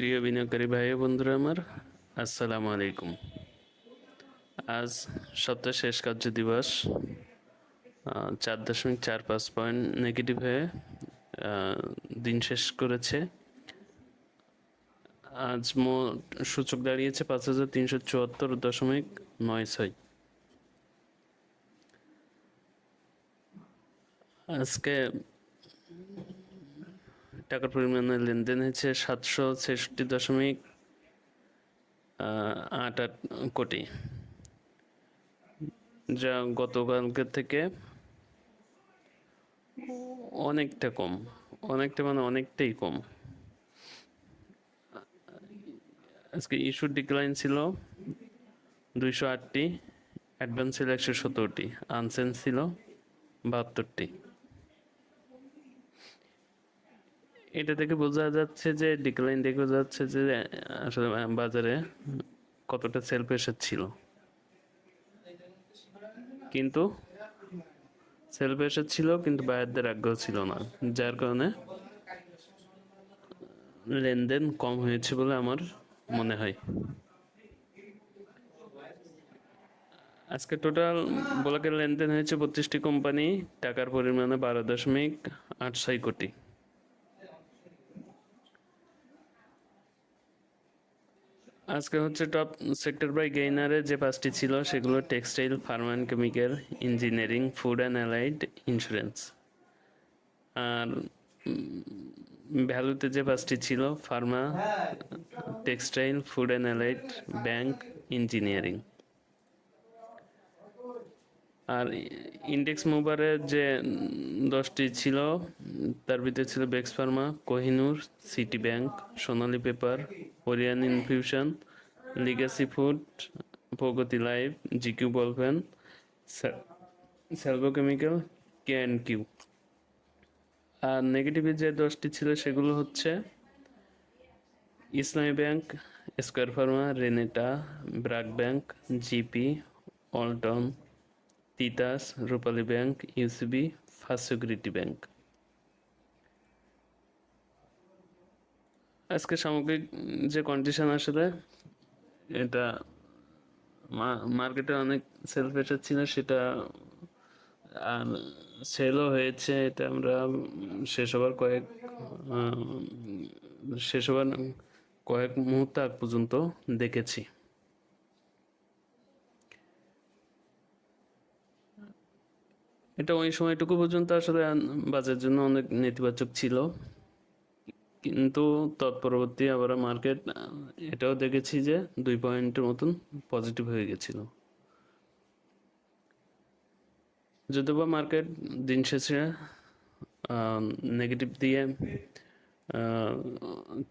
প্রিয় বিনিয়োগকারী ভাই বন্ধুরা আমার, আসসালামু আলাইকুম। আজ সপ্তাহ শেষ কার্য দিবস চার দশমিক চার পাঁচ পয়েন্ট নেগেটিভ হয়ে দিন শেষ করেছে। আজ মোট সূচক দাঁড়িয়েছে পাঁচ হাজার তিনশো চুয়াত্তর দশমিক নয় ছয়। আজকে টাকার পরিমাণে লেনদেন হয়েছে সাতশো ছেষট্টি দশমিক আট আট কোটি। যা গতকালকে থেকে অনেকটা কম, অনেকটা মানে অনেকটাই কম। আজকে ইস্যু ডিক্লাইন ছিল দুইশো আটটি অ্যাডভান্স ছিল একশো সতেরোটি আনসেন্স ছিল বাহাত্তরটি। এটা থেকে বোঝা যাচ্ছে যে ডিক্লাইন দেখে বোঝা যাচ্ছে যে, আসলে বাজারে কতটা সেল প্রেশার ছিল। কিন্তু সেল প্রেশার ছিল, কিন্তু বায়ারদের আগ্রহ ছিল না। যার কারণে লেনদেন কম হয়েছে বলে আমার মনে হয়। আজকে টোটাল ব্লকের লেনদেন হয়েছে বত্রিশটি কোম্পানি, টাকার পরিমাণে বারো দশমিক আট ছয় কোটি। আজকে হচ্ছে টপ সেক্টর বাই গেইনারে যে পাঁচটি ছিল, সেগুলো textile pharm and chemical engineering food and allied insurance আর ভ্যালুতে যে পাঁচটি ছিল pharma textile food and allied bank engineering R index মুভারের যে দশটি ছিল, তার ভিতরে ছিল Bex pharma Kohinoor City Bank Sonali paper Orion Infusion Legacy Food Pragati Life GQ ball pen Salvo chemical K and Q আর নেগেটিভের যে দশটি ছিল সেগুলো হচ্ছে Islami bank Square Pharma Renata BRAC bank GP অল্টন Titas Rupali bank UCB first security bank আজকে সামগ্রিক যে condition আসলে, এটা মার্কেটে অনেক সেল প্রেশার ছিল সেটা আর সেলও হয়েছে, এটা আমরা শেষ হবার কয়েক শেষ হবার কয়েক মুহূর্ত আগ পর্যন্ত দেখেছি। এটা ওই সময়টুকু পর্যন্ত আসলে বাজারের জন্য অনেক নেতিবাচক ছিল। কিন্তু তৎপরবর্তী আবার মার্কেট এটাও দেখেছি যে দুই পয়েন্টের মতন পজিটিভ হয়ে গেছিল। যদিও বা মার্কেট দিন শেষে নেগেটিভ দিয়ে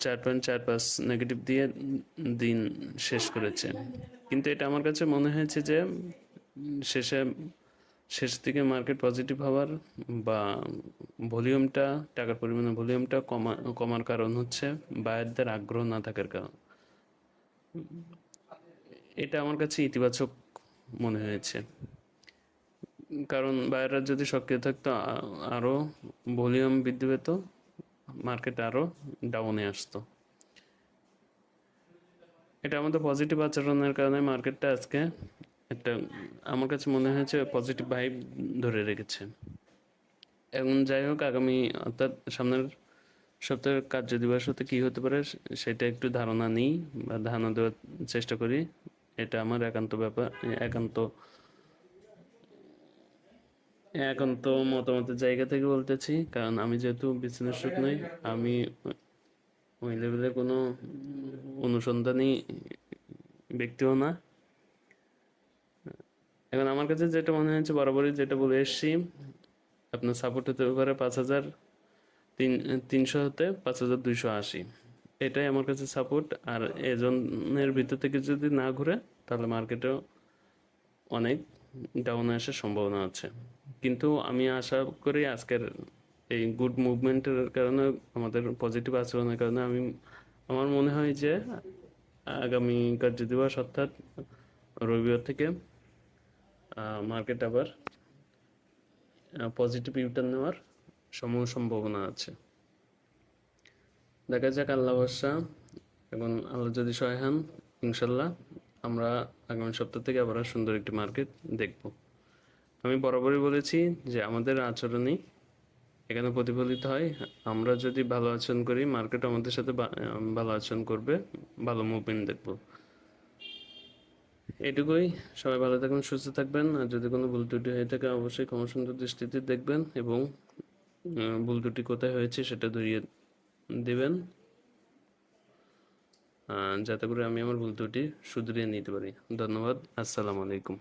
চার পয়েন্ট চার পাঁচ নেগেটিভ দিয়ে দিন শেষ করেছে। কিন্তু এটা আমার কাছে মনে হয়েছে যে শেষে শেষ দিকে মার্কেট পজিটিভ হওয়ার বা ভলিউমটা, টাকার পরিমাণে ভলিউমটা কমা, কমার কারণ হচ্ছে বায়ারদের আগ্রহ না থাকার কারণ। এটা আমার কাছে ইতিবাচক মনে হয়েছে। কারণ বায়াররা যদি সক্রিয় থাকতো আরও ভলিউম বৃদ্ধি পেত মার্কেট আরও ডাউনে আসতো। এটা আমাদের পজিটিভ আচরণের কারণে মার্কেটটা আজকে একটা, আমার কাছে মনে হয়েছে পজিটিভ ভাইব ধরে রেখেছে। এবং যাই হোক, আগামী, অর্থাৎ সামনের সপ্তাহের কার্য দিবস হতে কী হতে পারে সেটা একটু ধারণা নিই বা ধারণা দেওয়ার চেষ্টা করি। এটা আমার একান্ত ব্যাপার, একান্ত একান্ত মতামতের জায়গা থেকে বলতেছি, কারণ আমি যেহেতু বিশ্লেষক নই, আমি ওই লেভেলে কোনো অনুসন্ধানী ব্যক্তিও না। এখন আমার কাছে যেটা মনে হয়েছে, বরাবরই যেটা বলে এসছি, আপনার সাপোর্ট হতে পারে পাঁচ হাজার, তিন, তিনশো হতে পাঁচ হাজার দুইশো আশি। এটাই আমার কাছে সাপোর্ট আর এজনের ভিতর থেকে যদি না ঘুরে, তাহলে মার্কেটেও অনেক ডাউন আসার সম্ভাবনা আছে। কিন্তু আমি আশা করি আজকের এই গুড মুভমেন্টের কারণে, আমাদের পজিটিভ আচরণের কারণে, আমি, আমার মনে হয় যে আগামী কার্য দিবস, অর্থাৎ রবিবার থেকে মার্কেট আবার পজিটিভ ইউটার্ন নেওয়ার সমূহ সম্ভাবনা আছে। দেখা যাক আল্লাহ ভরসা এবং আল্লাহ যদি সহায় হন ইনশাল্লাহ আমরা আগামী সপ্তাহ থেকে আবার সুন্দর একটি মার্কেট দেখব। আমি বরাবরই বলেছি যে আমাদের আচরণই এখানে প্রতিফলিত হয়। আমরা যদি ভালো আচরণ করি মার্কেট আমাদের সাথে ভালো আচরণ করবে, ভালো মুভমেন্ট দেখব। এটুকুই সবাই ভালো থাকবেন, সুস্থ থাকবেন। আর যদি কোনো ভুল ত্রুটি হয়ে থাকে, অবশ্যই ক্ষমাসুন্দর দৃষ্টিতে দেখবেন এবং ভুল ত্রুটি কোথায় হয়েছে সেটা ধরিয়ে দেবেন। যাতে করে আমি আমার ভুল ত্রুটি শুধরিয়ে নিতে পারি। ধন্যবাদ। আসসালামু আলাইকুম।